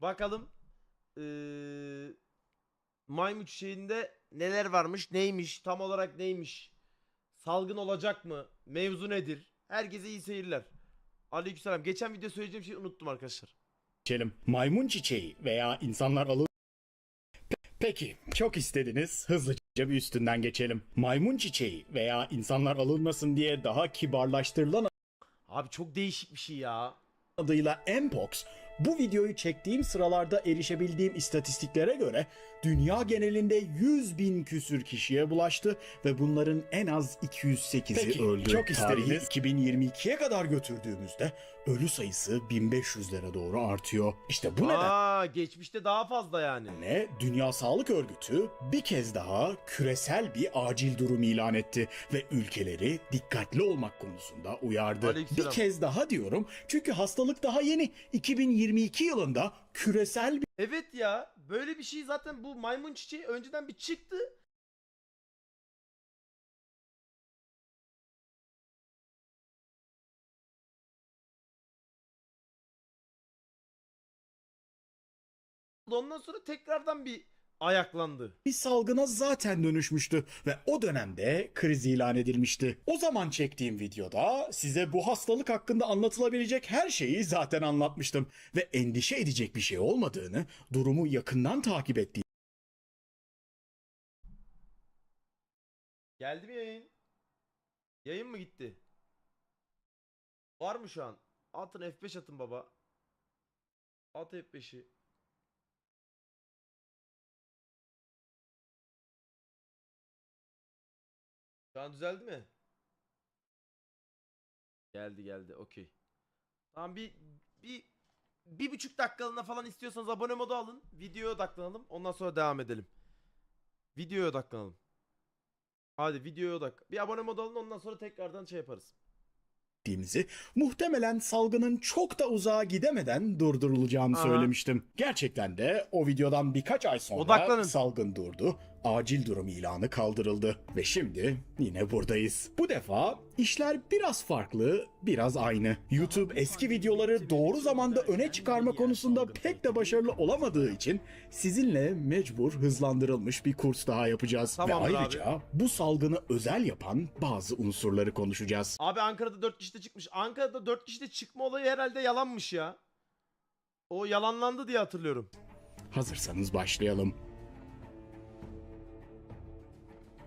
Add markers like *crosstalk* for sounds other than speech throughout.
Bakalım eee maymun çiçeğinde neler varmış, neymiş, tam olarak neymiş? Salgın olacak mı? Mevzu nedir? Herkese iyi seyirler. Aleykümselam. Geçen video söyleyeceğim şeyi unuttum arkadaşlar. geçelim. Maymun çiçeği veya insanlar alın... Pe- Peki, çok istediniz. Hızlıca bir üstünden geçelim. Maymun çiçeği veya insanlar alınmasın diye daha kibarlaştırılan Abi çok değişik bir şey ya. adıyla Mpox, bu videoyu çektiğim sıralarda erişebildiğim istatistiklere göre dünya genelinde 100 bin küsür kişiye bulaştı ve bunların en az 208'i Peki, öldü. çok istediniz. 2022'ye kadar götürdüğümüzde ölü sayısı 1500'lere doğru artıyor. İşte bu neden Aa, geçmişte daha fazla yani. ne Dünya Sağlık Örgütü bir kez daha küresel bir acil durum ilan etti ve ülkeleri dikkatli olmak konusunda uyardı. Aleykümselam. Bir kez daha diyorum çünkü hastalık daha yeni. 2022 yılında küresel bir Evet ya. Böyle bir şey zaten bu maymun çiçeği önceden bir çıktı. Ondan sonra tekrardan bir ayaklandı. bir salgına zaten dönüşmüştü ve o dönemde kriz ilan edilmişti. O zaman çektiğim videoda size bu hastalık hakkında anlatılabilecek her şeyi zaten anlatmıştım ve endişe edecek bir şey olmadığını, durumu yakından takip ettiğim Geldi mi yayın? Yayın mı gitti? Var mı şu an? Atın F5 atın baba. At F5'i. Şu an düzeldi mi? Geldi geldi okey. Tamam bir bir bir buçuk dakikalığına falan istiyorsanız abone modu alın. Videoya odaklanalım. Ondan sonra devam edelim. Videoya odaklanalım. Hadi videoya odak. Bir abone modu alın ondan sonra tekrardan şey yaparız. ettiğimizi, muhtemelen salgının çok da uzağa gidemeden durdurulacağını Aha. söylemiştim. Gerçekten de o videodan birkaç ay sonra Odaklanın. salgın durdu, acil durum ilanı kaldırıldı ve şimdi yine buradayız. Bu defa işler biraz farklı, biraz aynı. YouTube eski videoları doğru zamanda öne çıkarma konusunda pek de başarılı olamadığı için sizinle mecbur hızlandırılmış bir kurs daha yapacağız. Tamamdır ve abi. ayrıca bu salgını özel yapan bazı unsurları konuşacağız. Abi Ankara'da 4 kişi de çıkmış. Ankara'da 4 kişi de çıkma olayı herhalde yalanmış ya. O yalanlandı diye hatırlıyorum. Hazırsanız başlayalım.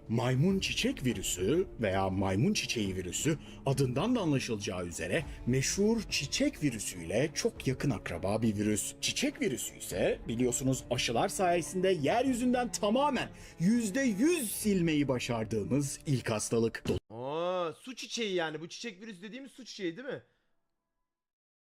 Maymun çiçek virüsü veya maymun çiçeği virüsü adından da anlaşılacağı üzere meşhur çiçek virüsüyle çok yakın akraba bir virüs. Çiçek virüsü ise biliyorsunuz aşılar sayesinde yeryüzünden tamamen %100 silmeyi başardığımız ilk hastalık. Aa, su çiçeği yani. Bu çiçek virüsü dediğimiz su çiçeği değil mi?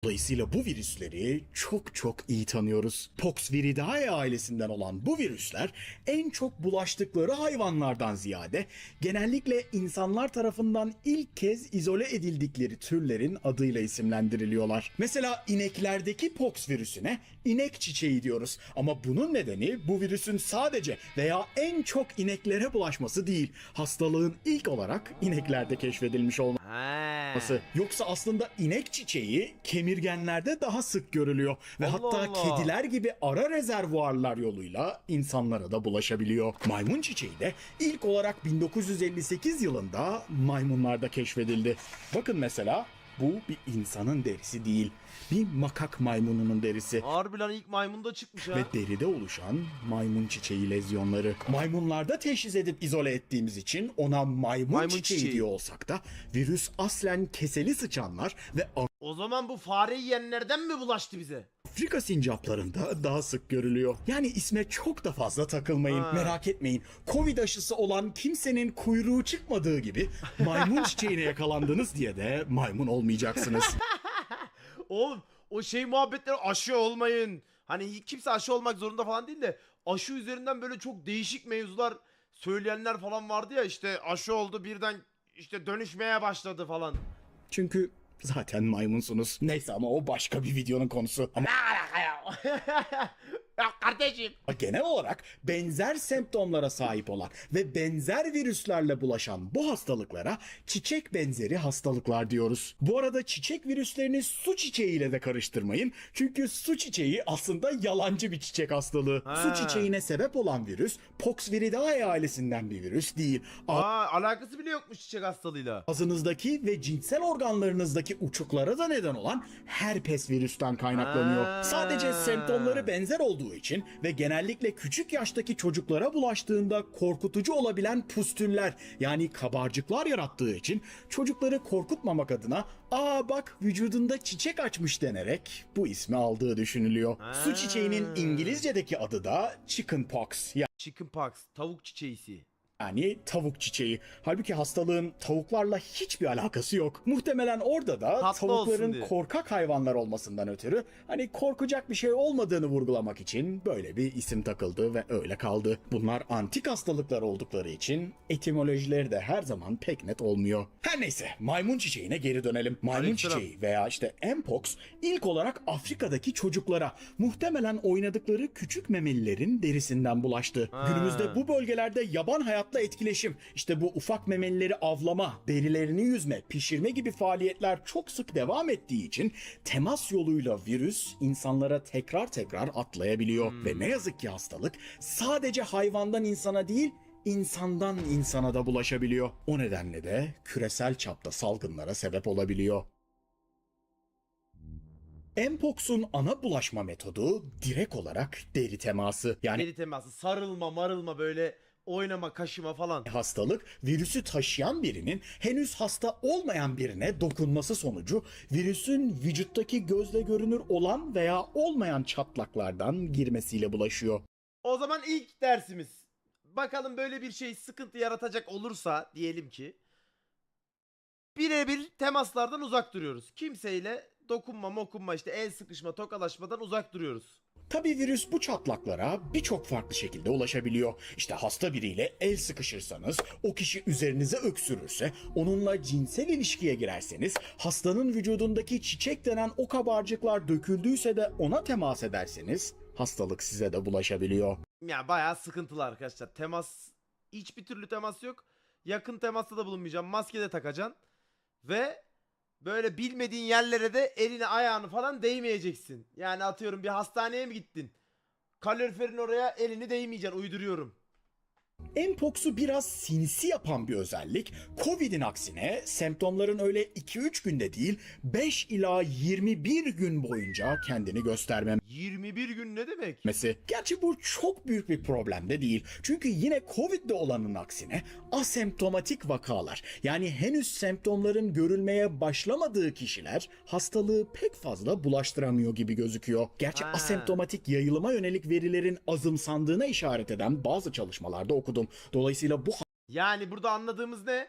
Dolayısıyla bu virüsleri çok çok iyi tanıyoruz. Poxviridae ailesinden olan bu virüsler en çok bulaştıkları hayvanlardan ziyade genellikle insanlar tarafından ilk kez izole edildikleri türlerin adıyla isimlendiriliyorlar. Mesela ineklerdeki pox virüsüne inek çiçeği diyoruz. Ama bunun nedeni bu virüsün sadece veya en çok ineklere bulaşması değil. Hastalığın ilk olarak ineklerde keşfedilmiş olması. Yoksa aslında inek çiçeği kemirgenlerde daha sık görülüyor ve Allah hatta Allah. kediler gibi ara rezervuarlar yoluyla insanlara da bulaşabiliyor. Maymun çiçeği de ilk olarak 1958 yılında maymunlarda keşfedildi. Bakın mesela bu bir insanın derisi değil. Bir makak maymununun derisi Harbi lan ilk maymunda çıkmış ha. ve deride oluşan maymun çiçeği lezyonları. Maymunlarda teşhis edip izole ettiğimiz için ona maymun, Maymun çiçeği, çiçeği. diyor olsak da virüs aslen keseli sıçanlar ve O zaman bu fare yiyenlerden mi bulaştı bize? Afrika sincaplarında daha sık görülüyor. Yani isme çok da fazla takılmayın. Ha. Merak etmeyin. Covid aşısı olan kimsenin kuyruğu çıkmadığı gibi maymun çiçeğine yakalandınız diye de maymun olmayacaksınız. *laughs* Oğlum o şey muhabbetleri aşı olmayın. Hani kimse aşı olmak zorunda falan değil de aşı üzerinden böyle çok değişik mevzular söyleyenler falan vardı ya işte aşı oldu birden işte dönüşmeye başladı falan. Çünkü zaten maymunsunuz. Neyse ama o başka bir videonun konusu. Ama Ya kardeşim. genel olarak benzer semptomlara sahip olan ve benzer virüslerle bulaşan bu hastalıklara çiçek benzeri hastalıklar diyoruz. Bu arada çiçek virüslerini su çiçeğiyle de karıştırmayın. Çünkü su çiçeği aslında yalancı bir çiçek hastalığı. Ha. Su çiçeğine sebep olan virüs Poxviridae ailesinden bir virüs değil. Aa alakası bile yokmuş çiçek hastalığıyla. Ağzınızdaki ve cinsel organlarınızdaki uçuklara da neden olan herpes virüsten kaynaklanıyor. Ha. Sadece semptomları benzer olduğu için ve genellikle küçük yaştaki çocuklara bulaştığında korkutucu olabilen pustüller yani kabarcıklar yarattığı için çocukları korkutmamak adına ''Aa bak vücudunda çiçek açmış'' denerek bu ismi aldığı düşünülüyor. Ha. Su çiçeğinin İngilizce'deki adı da chickenpox Chickenpox, tavuk çiçeğisi. Yani tavuk çiçeği. Halbuki hastalığın tavuklarla hiçbir alakası yok. Muhtemelen orada da Tatlı tavukların korkak hayvanlar olmasından ötürü hani korkacak bir şey olmadığını vurgulamak için böyle bir isim takıldı ve öyle kaldı. Bunlar antik hastalıklar oldukları için etimolojileri de her zaman pek net olmuyor. Her neyse maymun çiçeğine geri dönelim. Maymun Aleykümselam. çiçeği veya işte Mpox ilk olarak Afrika'daki çocuklara muhtemelen oynadıkları küçük memelilerin derisinden bulaştı. Ha. Günümüzde bu bölgelerde yaban hayatla etkileşim, işte bu ufak memelileri avlama, derilerini yüzme, pişirme gibi faaliyetler çok sık devam ettiği için temas yoluyla virüs insanlara tekrar tekrar atlayabiliyor. Ve ne yazık ki hastalık sadece hayvandan insana değil insandan insana da bulaşabiliyor. O nedenle de küresel çapta salgınlara sebep olabiliyor. Mpox'un ana bulaşma metodu direkt olarak deri teması. Yani Deri teması, sarılma, marılma böyle oynama, kaşıma falan. hastalık virüsü taşıyan birinin henüz hasta olmayan birine dokunması sonucu virüsün vücuttaki gözle görünür olan veya olmayan çatlaklardan girmesiyle bulaşıyor. O zaman ilk dersimiz. Bakalım böyle bir şey sıkıntı yaratacak olursa diyelim ki birebir temaslardan uzak duruyoruz. Kimseyle dokunma, mokunma işte el sıkışma, tokalaşmadan uzak duruyoruz. Tabi virüs bu çatlaklara birçok farklı şekilde ulaşabiliyor. İşte hasta biriyle el sıkışırsanız, o kişi üzerinize öksürürse, onunla cinsel ilişkiye girerseniz, hastanın vücudundaki çiçek denen o kabarcıklar döküldüyse de ona temas ederseniz, hastalık size de bulaşabiliyor. Ya bayağı sıkıntılı arkadaşlar. Temas hiçbir türlü temas yok. Yakın temasta da bulunmayacağım. Maske de takacaksın. Ve böyle bilmediğin yerlere de elini ayağını falan değmeyeceksin. Yani atıyorum bir hastaneye mi gittin? Kaloriferin oraya elini değmeyeceksin. Uyduruyorum. Mpox'u biraz sinsi yapan bir özellik, Covid'in aksine semptomların öyle 2-3 günde değil 5 ila 21 gün boyunca kendini göstermemesi. 21 gün ne demek? Gerçi bu çok büyük bir problem de değil. Çünkü yine Covid'de olanın aksine asemptomatik vakalar yani henüz semptomların görülmeye başlamadığı kişiler hastalığı pek fazla bulaştıramıyor gibi gözüküyor. Gerçi Ha. asemptomatik yayılıma yönelik verilerin azımsandığına işaret eden bazı çalışmalarda okudum. Dolayısıyla bu Yani burada anladığımız ne?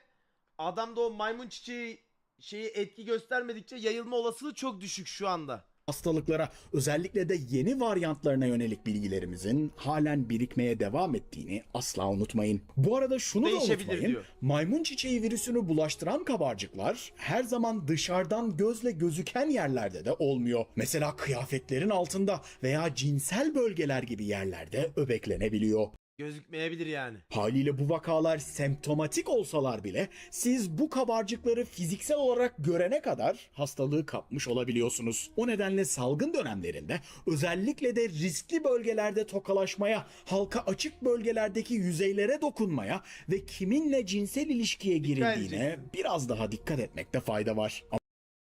Adamda o maymun çiçeği şeyi etki göstermedikçe yayılma olasılığı çok düşük şu anda. Hastalıklara özellikle de yeni varyantlarına yönelik bilgilerimizin halen birikmeye devam ettiğini asla unutmayın. Bu arada şunu da unutmayın. diyor. Maymun çiçeği virüsünü bulaştıran kabarcıklar her zaman dışarıdan gözle gözüken yerlerde de olmuyor. Mesela kıyafetlerin altında veya cinsel bölgeler gibi yerlerde öbeklenebiliyor. Gözükmeyebilir yani. Haliyle bu vakalar semptomatik olsalar bile siz bu kabarcıkları fiziksel olarak görene kadar hastalığı kapmış olabiliyorsunuz. O nedenle salgın dönemlerinde özellikle de riskli bölgelerde tokalaşmaya, halka açık bölgelerdeki yüzeylere dokunmaya ve kiminle cinsel ilişkiye girildiğine biraz daha dikkat etmekte fayda var.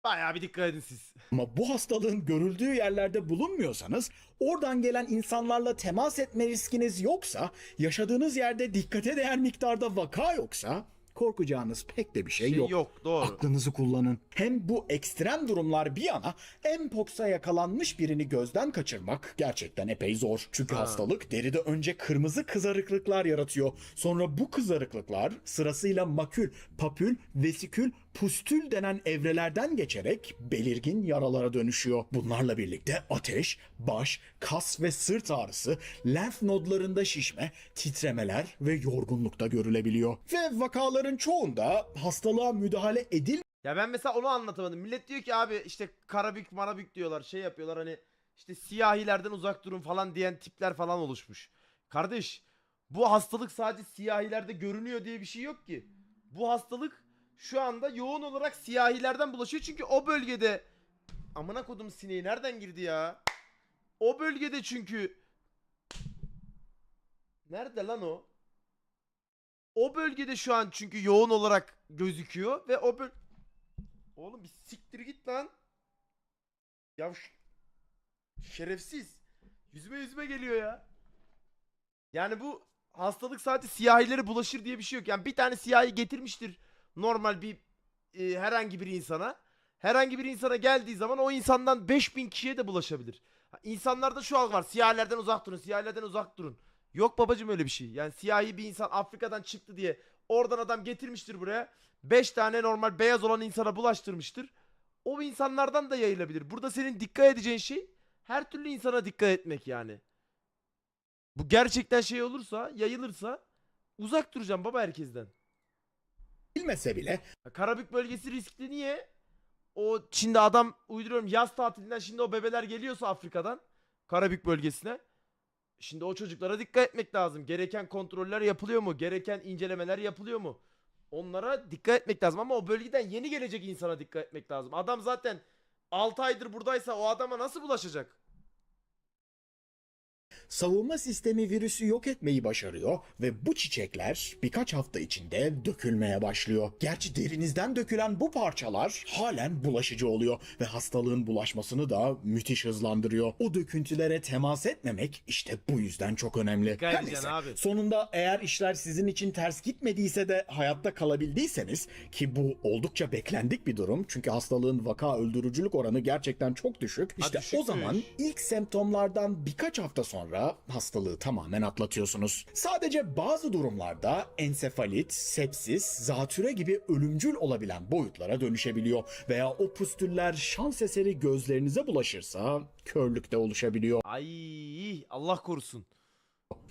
Bayağı bir dikkat edin siz. Ama bu hastalığın görüldüğü yerlerde bulunmuyorsanız, oradan gelen insanlarla temas etme riskiniz yoksa, yaşadığınız yerde dikkate değer miktarda vaka yoksa, korkacağınız pek de bir şey, Şey yok. yok doğru. Aklınızı kullanın. Hem bu ekstrem durumlar bir yana Mpox'a yakalanmış birini gözden kaçırmak gerçekten epey zor. Çünkü Ha. hastalık deride önce kırmızı kızarıklıklar yaratıyor. Sonra bu kızarıklıklar sırasıyla makül, papül, vesikül, pustül denen evrelerden geçerek belirgin yaralara dönüşüyor. Bunlarla birlikte ateş, baş, kas ve sırt ağrısı, lenf nodlarında şişme, titremeler ve yorgunlukta görülebiliyor. Ve vakaların çoğunda hastalığa müdahale edil Ya ben mesela onu anlatamadım. Millet diyor ki abi işte karabük marabük diyorlar şey yapıyorlar hani işte siyahilerden uzak durun falan diyen tipler falan oluşmuş. Kardeş bu hastalık sadece siyahilerde görünüyor diye bir şey yok ki. Bu hastalık şu anda yoğun olarak siyahilerden bulaşıyor çünkü o bölgede amına kodum sineği nereden girdi ya? O bölgede çünkü Nerede lan o? O bölgede şu an çünkü yoğun olarak gözüküyor ve o böl... Oğlum bir siktir git lan. Ya ş- şerefsiz. Yüzüme yüzüme geliyor ya. Yani bu hastalık sadece siyahilere bulaşır diye bir şey yok. Yani bir tane siyahi getirmiştir normal bir e, herhangi bir insana. Herhangi bir insana geldiği zaman o insandan 5000 kişiye de bulaşabilir. İnsanlarda şu algı var. Siyahilerden uzak durun. Siyahilerden uzak durun. Yok babacım öyle bir şey. Yani siyahi bir insan Afrika'dan çıktı diye oradan adam getirmiştir buraya. 5 tane normal beyaz olan insana bulaştırmıştır. O insanlardan da yayılabilir. Burada senin dikkat edeceğin şey her türlü insana dikkat etmek yani. Bu gerçekten şey olursa, yayılırsa uzak duracağım baba herkesten. Bilmese bile Karabük bölgesi riskli niye? O şimdi adam uyduruyorum yaz tatilinden şimdi o bebeler geliyorsa Afrika'dan Karabük bölgesine. Şimdi o çocuklara dikkat etmek lazım. Gereken kontroller yapılıyor mu? Gereken incelemeler yapılıyor mu? Onlara dikkat etmek lazım ama o bölgeden yeni gelecek insana dikkat etmek lazım. Adam zaten 6 aydır buradaysa o adama nasıl bulaşacak? Savunma sistemi virüsü yok etmeyi başarıyor ve bu çiçekler birkaç hafta içinde dökülmeye başlıyor. Gerçi derinizden dökülen bu parçalar halen bulaşıcı oluyor ve hastalığın bulaşmasını da müthiş hızlandırıyor. O döküntülere temas etmemek işte bu yüzden çok önemli. Dikkat Her neyse, abi. Sonunda eğer işler sizin için ters gitmediyse de hayatta kalabildiyseniz ki bu oldukça beklendik bir durum çünkü hastalığın vaka öldürücülük oranı gerçekten çok düşük. İşte o zaman ilk semptomlardan birkaç hafta sonra hastalığı tamamen atlatıyorsunuz. Sadece bazı durumlarda ensefalit, sepsis, zatüre gibi ölümcül olabilen boyutlara dönüşebiliyor veya o püstüller şans eseri gözlerinize bulaşırsa körlükte oluşabiliyor. Ay Allah korusun.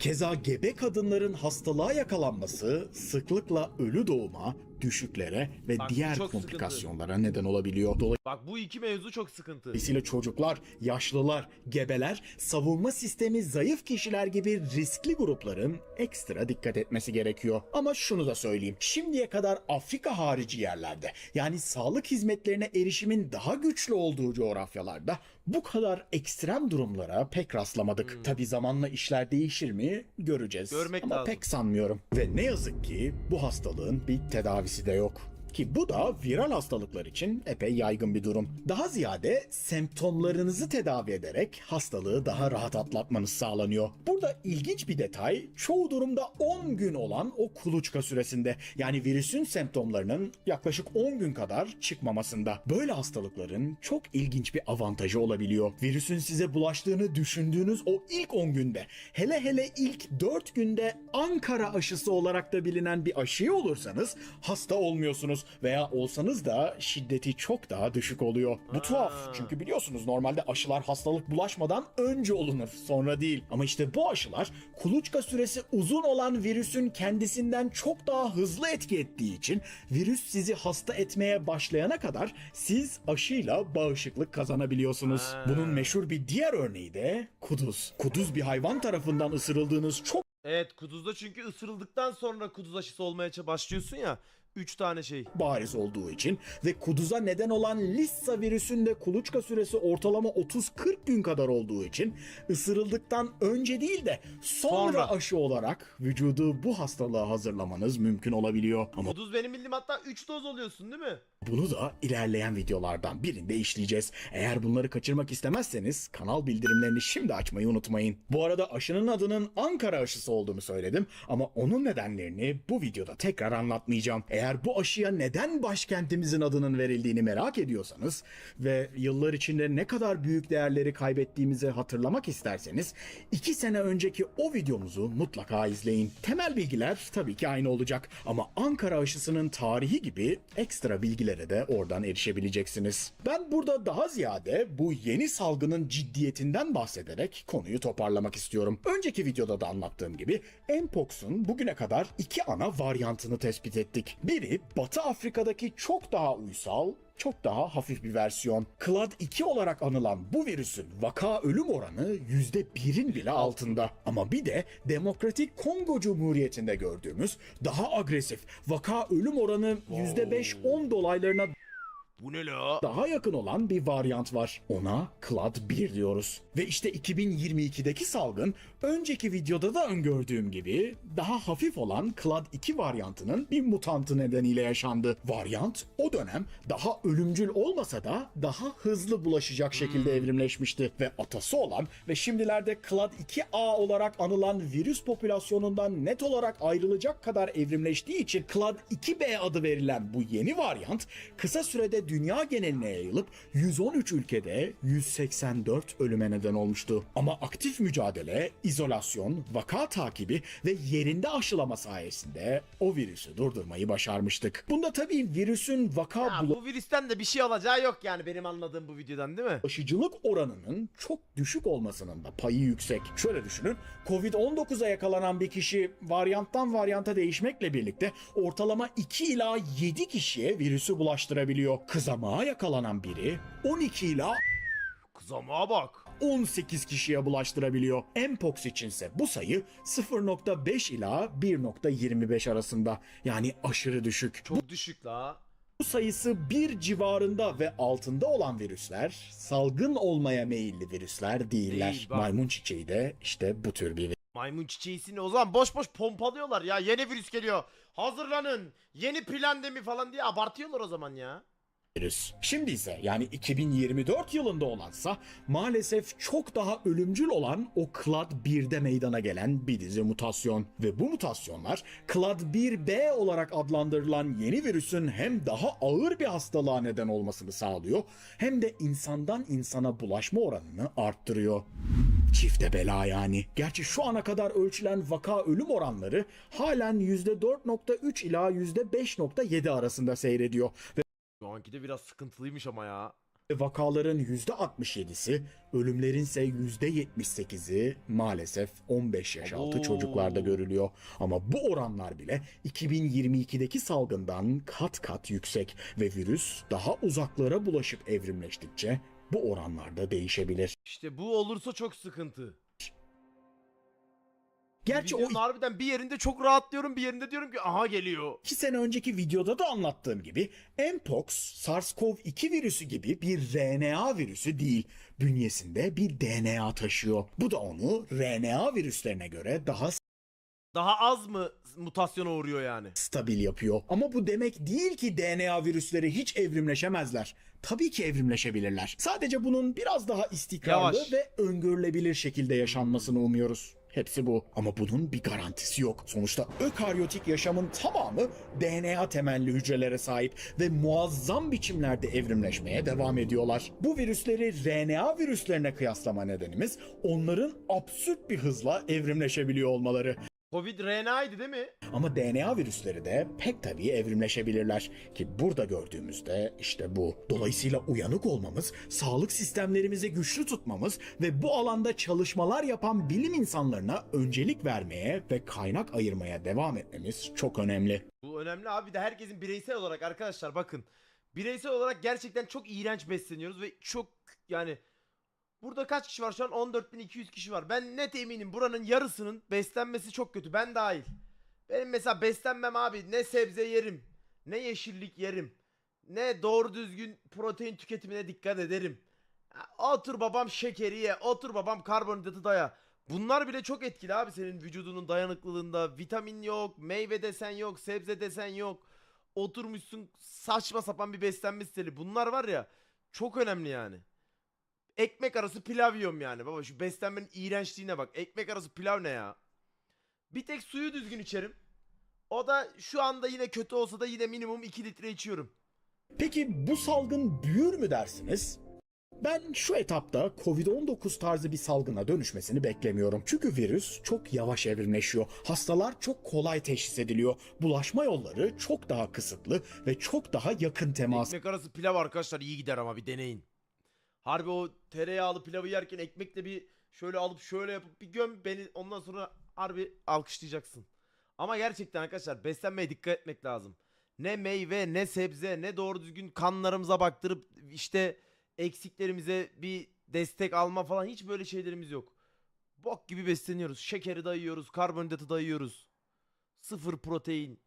Keza gebe kadınların hastalığa yakalanması sıklıkla ölü doğuma, düşüklere ve Bak bu diğer çok komplikasyonlara neden olabiliyor. Bak bu iki mevzu çok sıkıntı. Dolayısıyla çocuklar, yaşlılar, gebeler, savunma sistemi zayıf kişiler gibi riskli grupların ekstra dikkat etmesi gerekiyor. Ama şunu da söyleyeyim. Şimdiye kadar Afrika harici yerlerde yani sağlık hizmetlerine erişimin daha güçlü olduğu coğrafyalarda bu kadar ekstrem durumlara pek rastlamadık. Tabi zamanla işler değişir mi göreceğiz. Görmek Ama lazım. pek sanmıyorum. Ve ne yazık ki bu hastalığın bir tedavisi de yok. Ki bu da viral hastalıklar için epey yaygın bir durum. Daha ziyade semptomlarınızı tedavi ederek hastalığı daha rahat atlatmanız sağlanıyor. Burada ilginç bir detay çoğu durumda 10 gün olan o kuluçka süresinde yani virüsün semptomlarının yaklaşık 10 gün kadar çıkmamasında. Böyle hastalıkların çok ilginç bir avantajı olabiliyor. Virüsün size bulaştığını düşündüğünüz o ilk 10 günde hele hele ilk 4 günde Ankara aşısı olarak da bilinen bir aşıyı olursanız hasta olmuyorsunuz veya olsanız da şiddeti çok daha düşük oluyor. Bu tuhaf çünkü biliyorsunuz normalde aşılar hastalık bulaşmadan önce olunur sonra değil. Ama işte bu aşılar kuluçka süresi uzun olan virüsün kendisinden çok daha hızlı etki ettiği için virüs sizi hasta etmeye başlayana kadar siz aşıyla bağışıklık kazanabiliyorsunuz. Bunun meşhur bir diğer örneği de kuduz. Kuduz bir hayvan tarafından ısırıldığınız çok Evet kuduzda çünkü ısırıldıktan sonra kuduz aşısı olmaya başlıyorsun ya. 3 tane şey. bariz olduğu için ve kuduza neden olan Lissa virüsünde kuluçka süresi ortalama 30-40 gün kadar olduğu için ısırıldıktan önce değil de sonra, Sonra. aşı olarak vücudu bu hastalığa hazırlamanız mümkün olabiliyor. Ama Kuduz benim bildiğim hatta 3 doz oluyorsun değil mi? Bunu da ilerleyen videolardan birinde işleyeceğiz. Eğer bunları kaçırmak istemezseniz kanal bildirimlerini şimdi açmayı unutmayın. Bu arada aşının adının Ankara aşısı olduğunu söyledim ama onun nedenlerini bu videoda tekrar anlatmayacağım. Eğer bu aşıya neden başkentimizin adının verildiğini merak ediyorsanız ve yıllar içinde ne kadar büyük değerleri kaybettiğimizi hatırlamak isterseniz 2 sene önceki o videomuzu mutlaka izleyin. Temel bilgiler tabii ki aynı olacak ama Ankara aşısının tarihi gibi ekstra bilgilere de oradan erişebileceksiniz. Ben burada daha ziyade bu yeni salgının ciddiyetinden bahsederek konuyu toparlamak istiyorum. Önceki videoda da anlattığım gibi Mpox'un bugüne kadar iki ana varyantını tespit ettik. Biri Batı Afrika'daki çok daha uysal, çok daha hafif bir versiyon. Clade 2 olarak anılan bu virüsün vaka ölüm oranı %1'in bile altında. Ama bir de Demokratik Kongo Cumhuriyeti'nde gördüğümüz daha agresif vaka ölüm oranı %5-10 dolaylarına Bu ne la? daha yakın olan bir varyant var. Ona Clade 1 diyoruz. Ve işte 2022'deki salgın önceki videoda da öngördüğüm gibi daha hafif olan Clade 2 varyantının bir mutantı nedeniyle yaşandı. Varyant o dönem daha ölümcül olmasa da daha hızlı bulaşacak şekilde evrimleşmişti ve atası olan ve şimdilerde Clade 2A olarak anılan virüs popülasyonundan net olarak ayrılacak kadar evrimleştiği için Clade 2B adı verilen bu yeni varyant kısa sürede dünya geneline yayılıp 113 ülkede 184 ölüme neden olmuştu. Ama aktif mücadele, izolasyon, vaka takibi ve yerinde aşılama sayesinde o virüsü durdurmayı başarmıştık. Bunda tabii virüsün vaka Ya bu virüsten de bir şey olacağı yok yani benim anladığım bu videodan değil mi? bulaşıcılık oranının çok düşük olmasının da payı yüksek. Şöyle düşünün, Covid-19'a yakalanan bir kişi varyanttan varyanta değişmekle birlikte ortalama 2 ila 7 kişiye virüsü bulaştırabiliyor. Kızamağa yakalanan biri 12 ila Kızamağa bak. 18 kişiye bulaştırabiliyor. Mpox içinse bu sayı 0.5 ila 1.25 arasında. Yani aşırı düşük. Çok düşük la. Bu sayısı bir civarında ve altında olan virüsler salgın olmaya meyilli virüsler değiller. Değil, bak. Maymun çiçeği de işte bu tür bir Maymun çiçeğisini o zaman boş boş pompalıyorlar ya. Yeni virüs geliyor. Hazırlanın. Yeni plandemi falan diye abartıyorlar o zaman ya. Virüs. Şimdi ise yani 2024 yılında olansa maalesef çok daha ölümcül olan o Clade 1'de meydana gelen bir dizi mutasyon. Ve bu mutasyonlar Clade 1b olarak adlandırılan yeni virüsün hem daha ağır bir hastalığa neden olmasını sağlıyor hem de insandan insana bulaşma oranını arttırıyor. Çifte bela yani. Gerçi şu ana kadar ölçülen vaka ölüm oranları halen %4.3 ila %5.7 arasında seyrediyor. Ve Şu anki de biraz sıkıntılıymış ama ya. vakaların %67'si, ölümlerin ise %78'i maalesef 15 yaş altı çocuklarda görülüyor. Ama bu oranlar bile 2022'deki salgından kat kat yüksek ve virüs daha uzaklara bulaşıp evrimleştikçe bu oranlar da değişebilir. İşte bu olursa çok sıkıntı. Gerçi o Videonun harbiden bir yerinde çok rahatlıyorum bir yerinde diyorum ki aha geliyor. İki sene önceki videoda da anlattığım gibi Mpox, SARS-CoV-2 virüsü gibi bir RNA virüsü değil. Bünyesinde bir DNA taşıyor. Bu da onu RNA virüslerine göre daha Daha az mı mutasyona uğruyor yani? stabil yapıyor. Ama bu demek değil ki DNA virüsleri hiç evrimleşemezler. Tabii ki evrimleşebilirler. Sadece bunun biraz daha istikrarlı Yavaş. ve öngörülebilir şekilde yaşanmasını umuyoruz. Hepsi bu. Ama bunun bir garantisi yok. Sonuçta ökaryotik yaşamın tamamı DNA temelli hücrelere sahip ve muazzam biçimlerde evrimleşmeye devam ediyorlar. Bu virüsleri RNA virüslerine kıyaslama nedenimiz onların absürt bir hızla evrimleşebiliyor olmaları. Covid RNA'ydı değil mi? Ama DNA virüsleri de pek tabii evrimleşebilirler ki burada gördüğümüzde işte bu. Dolayısıyla uyanık olmamız, sağlık sistemlerimizi güçlü tutmamız ve bu alanda çalışmalar yapan bilim insanlarına öncelik vermeye ve kaynak ayırmaya devam etmemiz çok önemli. Bu önemli abi de herkesin bireysel olarak arkadaşlar bakın. Bireysel olarak gerçekten çok iğrenç besleniyoruz ve çok yani Burada kaç kişi var şu an? 14.200 kişi var. Ben net eminim buranın yarısının beslenmesi çok kötü. Ben dahil. Benim mesela beslenmem abi ne sebze yerim, ne yeşillik yerim, ne doğru düzgün protein tüketimine dikkat ederim. Otur babam şekeri ye, otur babam karbonhidratı daya. Bunlar bile çok etkili abi senin vücudunun dayanıklılığında. Vitamin yok, meyve desen yok, sebze desen yok. Oturmuşsun saçma sapan bir beslenme stili. Bunlar var ya çok önemli yani. Ekmek arası pilav yiyorum yani. Baba şu beslenmenin iğrençliğine bak. Ekmek arası pilav ne ya? Bir tek suyu düzgün içerim. O da şu anda yine kötü olsa da yine minimum 2 litre içiyorum. Peki bu salgın büyür mü dersiniz? Ben şu etapta Covid-19 tarzı bir salgına dönüşmesini beklemiyorum. Çünkü virüs çok yavaş evrimleşiyor. Hastalar çok kolay teşhis ediliyor. Bulaşma yolları çok daha kısıtlı ve çok daha yakın temas Ekmek arası pilav arkadaşlar iyi gider ama bir deneyin. Harbi o tereyağlı pilavı yerken ekmekle bir şöyle alıp şöyle yapıp bir göm beni ondan sonra harbi alkışlayacaksın. Ama gerçekten arkadaşlar beslenmeye dikkat etmek lazım. ne meyve ne sebze ne doğru düzgün kanlarımıza baktırıp işte eksiklerimize bir destek alma falan hiç böyle şeylerimiz yok. Bok gibi besleniyoruz. Şekeri dayıyoruz, karbonhidratı dayıyoruz. Sıfır protein.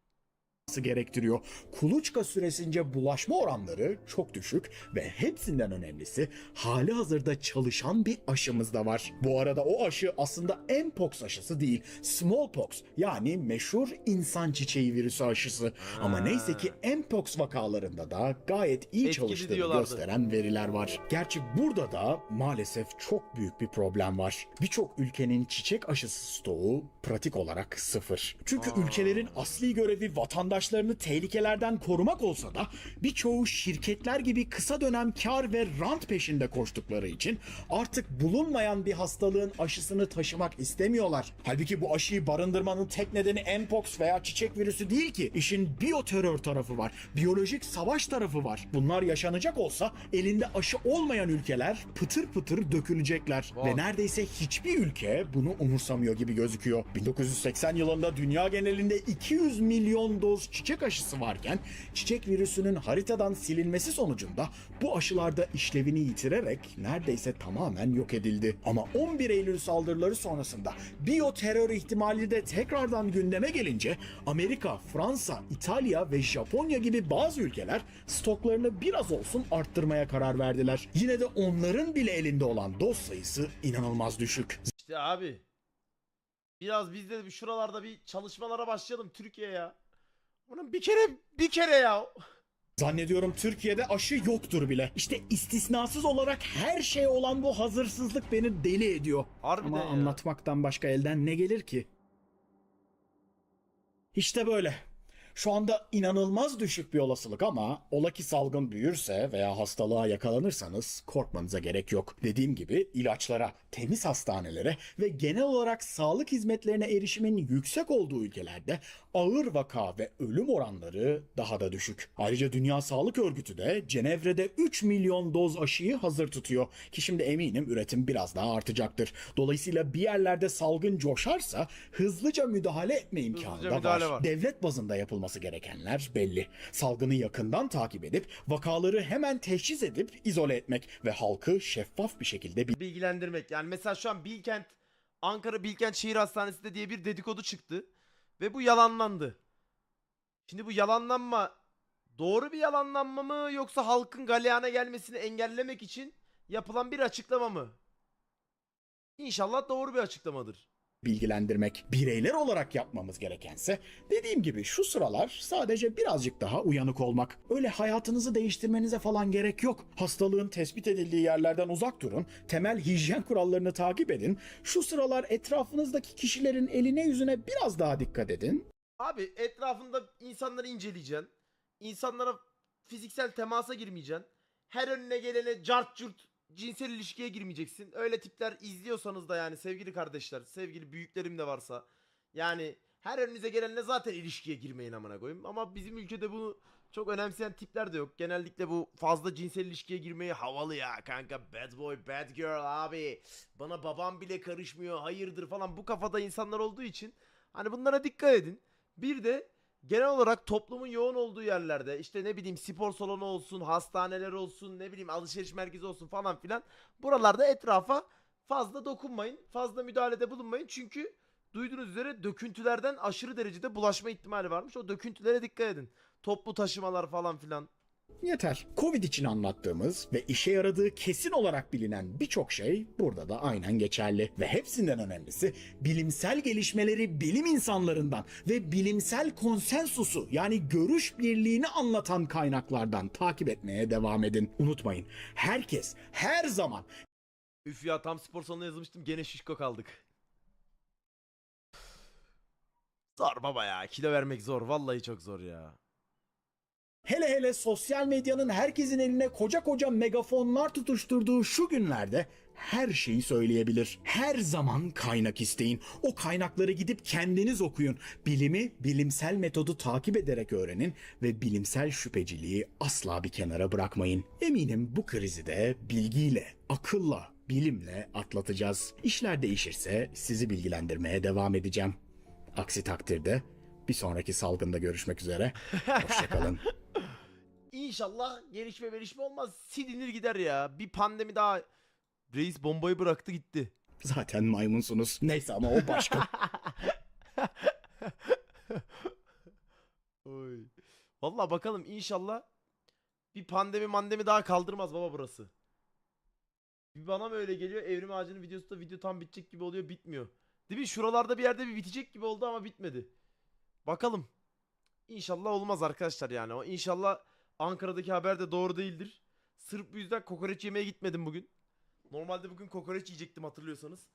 Gerektiriyor. Kuluçka süresince bulaşma oranları çok düşük ve hepsinden önemlisi hali hazırda çalışan bir aşımız da var. Bu arada o aşı aslında Mpox aşısı değil, Smallpox yani meşhur insan çiçeği virüsü aşısı. Ama Ha. neyse ki Mpox vakalarında da gayet iyi Etkili çalıştığını diyorlardı. gösteren veriler var. Gerçi burada da maalesef çok büyük bir problem var. Birçok ülkenin çiçek aşısı stoğu pratik olarak sıfır. Çünkü Aa. ülkelerin asli görevi vatandaşlarını tehlikelerden korumak olsa da birçoğu şirketler gibi kısa dönem kar ve rant peşinde koştukları için artık bulunmayan bir hastalığın aşısını taşımak istemiyorlar. Halbuki bu aşıyı barındırmanın tek nedeni Mpox veya çiçek virüsü değil ki. İşin biyoterör tarafı var. Biyolojik savaş tarafı var. Bunlar yaşanacak olsa elinde aşı olmayan ülkeler pıtır pıtır dökülecekler. Vay. Ve neredeyse hiçbir ülke bunu umursamıyor gibi gözüküyor. 1980 yılında dünya genelinde 200 milyon doz çiçek aşısı varken çiçek virüsünün haritadan silinmesi sonucunda bu aşılarda işlevini yitirerek neredeyse tamamen yok edildi. Ama 11 Eylül saldırıları sonrasında biyoterör ihtimali de tekrardan gündeme gelince Amerika, Fransa, İtalya ve Japonya gibi bazı ülkeler stoklarını biraz olsun arttırmaya karar verdiler. Yine de onların bile elinde olan doz sayısı inanılmaz düşük. İşte abi. Biraz biz de bir şuralarda bir çalışmalara başlayalım Türkiye ya. Bunun bir kere bir kere ya. Zannediyorum Türkiye'de aşı yoktur bile. İşte istisnasız olarak her şey olan bu hazırsızlık beni deli ediyor. Harbiden Ama ya. anlatmaktan başka elden ne gelir ki? İşte böyle. Şu anda inanılmaz düşük bir olasılık ama ola ki salgın büyürse veya hastalığa yakalanırsanız korkmanıza gerek yok. Dediğim gibi ilaçlara, temiz hastanelere ve genel olarak sağlık hizmetlerine erişimin yüksek olduğu ülkelerde ağır vaka ve ölüm oranları daha da düşük. Ayrıca Dünya Sağlık Örgütü de Cenevre'de 3 milyon doz aşıyı hazır tutuyor ki şimdi eminim üretim biraz daha artacaktır. Dolayısıyla bir yerlerde salgın coşarsa hızlıca müdahale etme imkanı Hızlıca da var. var. Devlet bazında yapılması gerekenler belli. Salgını yakından takip edip vakaları hemen teşhis edip izole etmek ve halkı şeffaf bir şekilde bilgilendirmek. Yani mesela şu an Bilkent Ankara Bilkent Şehir Hastanesi'nde diye bir dedikodu çıktı ve bu yalanlandı. Şimdi bu yalanlanma doğru bir yalanlanma mı yoksa halkın galeyana gelmesini engellemek için yapılan bir açıklama mı? İnşallah doğru bir açıklamadır. Bilgilendirmek. Bireyler olarak yapmamız gerekense dediğim gibi şu sıralar sadece birazcık daha uyanık olmak. Öyle hayatınızı değiştirmenize falan gerek yok. Hastalığın tespit edildiği yerlerden uzak durun. Temel hijyen kurallarını takip edin. Şu sıralar etrafınızdaki kişilerin eline yüzüne biraz daha dikkat edin. Abi etrafında insanları inceleyeceksin. İnsanlara fiziksel temasa girmeyeceksin. Her önüne gelene cart curt cinsel ilişkiye girmeyeceksin. Öyle tipler izliyorsanız da yani sevgili kardeşler, sevgili büyüklerim de varsa yani her önünüze gelenle zaten ilişkiye girmeyin amına koyayım. Ama bizim ülkede bunu çok önemseyen tipler de yok. Genellikle bu fazla cinsel ilişkiye girmeyi havalı ya kanka bad boy bad girl abi. Bana babam bile karışmıyor hayırdır falan bu kafada insanlar olduğu için hani bunlara dikkat edin. Bir de genel olarak toplumun yoğun olduğu yerlerde işte ne bileyim spor salonu olsun, hastaneler olsun, ne bileyim alışveriş merkezi olsun falan filan. Buralarda etrafa fazla dokunmayın, fazla müdahalede bulunmayın. Çünkü duyduğunuz üzere döküntülerden aşırı derecede bulaşma ihtimali varmış. O döküntülere dikkat edin. Toplu taşımalar falan filan. Yeter. Covid için anlattığımız ve işe yaradığı kesin olarak bilinen birçok şey burada da aynen geçerli. Ve hepsinden önemlisi bilimsel gelişmeleri bilim insanlarından ve bilimsel konsensusu yani görüş birliğini anlatan kaynaklardan takip etmeye devam edin. Unutmayın herkes her zaman Üf ya tam spor salonuna yazılmıştım gene şişko kaldık. Zor baba ya. Kilo vermek zor. Vallahi çok zor ya. Hele hele sosyal medyanın herkesin eline koca koca megafonlar tutuşturduğu şu günlerde her şeyi söyleyebilir. Her zaman kaynak isteyin. O kaynakları gidip kendiniz okuyun. Bilimi, bilimsel metodu takip ederek öğrenin ve bilimsel şüpheciliği asla bir kenara bırakmayın. Eminim bu krizi de bilgiyle, akılla, bilimle atlatacağız. İşler değişirse sizi bilgilendirmeye devam edeceğim. Aksi takdirde Bir sonraki salgında görüşmek üzere. Hoşçakalın. *laughs* İnşallah gelişme gelişme olmaz. Silinir gider ya. Bir pandemi daha. Reis bombayı bıraktı gitti. Zaten maymunsunuz. Neyse ama o başka. *laughs* Oy. Vallahi bakalım inşallah bir pandemi mandemi daha kaldırmaz baba burası. Bir bana mı öyle geliyor? Evrim Ağacı'nın videosu da video tam bitecek gibi oluyor bitmiyor. Değil mi? Şuralarda bir yerde bir bitecek gibi oldu ama bitmedi. Bakalım. İnşallah olmaz arkadaşlar yani. O inşallah Ankara'daki haber de doğru değildir. Sırf bu yüzden kokoreç yemeye gitmedim bugün. Normalde bugün kokoreç yiyecektim hatırlıyorsanız.